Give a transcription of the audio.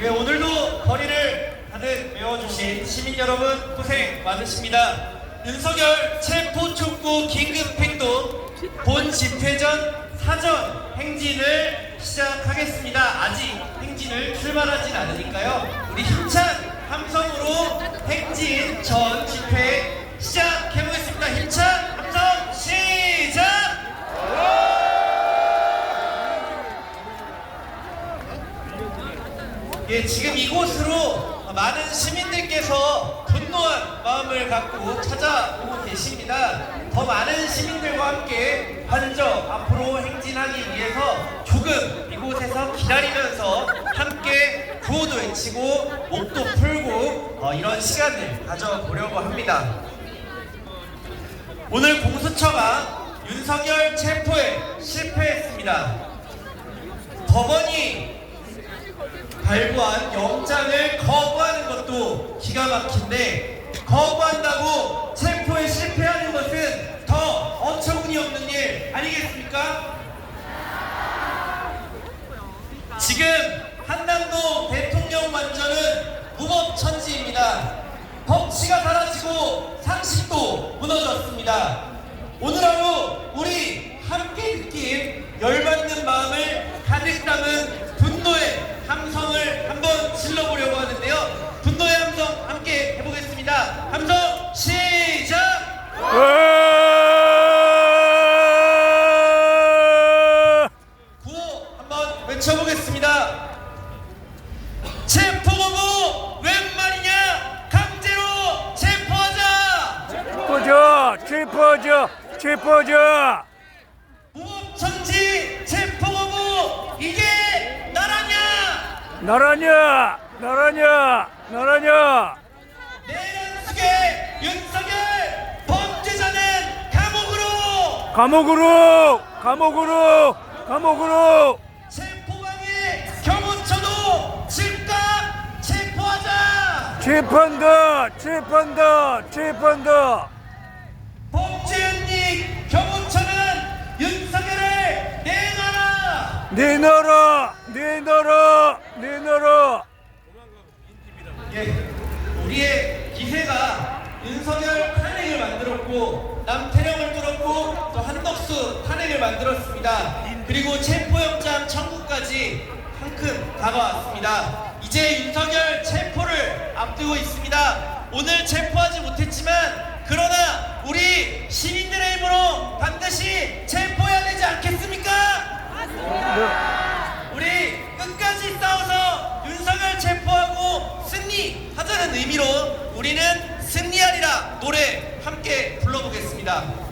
예, 오늘도 거리를 가득 메워주신 시민 여러분 고생 많으십니다. 윤석열 체포촉구 긴급행동 본 집회 전 사전 행진을 시작하겠습니다. 아직 행진을 출발하진 않으니까요. 우리 힘찬 함성으로 행진 전 집회 예, 지금 이곳으로 많은 시민들께서 분노한 마음을 갖고 찾아오고 계십니다. 더 많은 시민들과 함께 한적 앞으로 행진하기 위해서 조금 이곳에서 기다리면서 함께 구호도 외치고 목도 풀고 어, 이런 시간을 가져보려고 합니다. 오늘 공수처가 윤석열 체포에 실패했습니다. 법원이 발부한 영장을 거부하는 것도 기가 막힌데 거부한다고 체포에 실패하는 것은 더 어처구니 없는 일 아니겠습니까? 지금 한남동 대통령 완전은 무법천지입니다. 법치가 사라지고 상식도 무너졌습니다. 오늘 하루 우리 함께 느낀 열받는 마음을 가득 담은 체포자 체포자 체포자 무법천지 체포거부 이게 나라냐? 나라냐? 나라냐? 나라냐? 내란숙의 윤석열 범죄자는 감옥으로! 감옥으로! 감옥으로! 감옥으로! 체포방해 경호처도 즉각 체포하자! 재판다 재판다 범죄은닉 내놔라 내놔라 내놔라 내놔라 예, 우리의 기세가 윤석열 탄핵을 만들었고 남태령을 뚫었고 또 한덕수 탄핵을 만들었습니다. 그리고 체포영장 청구까지 한큼 다가왔습니다. 이제 윤석열 체포를 앞두고 있습니다. 오늘 체포하지 못했지만 그러나 우리 시민들의 힘으로 반드시 체포해야 되지 않겠습니까? 우리 끝까지 싸워서 윤석열 체포하고 승리하자는 의미로 우리는 승리하리라 노래 함께 불러보겠습니다.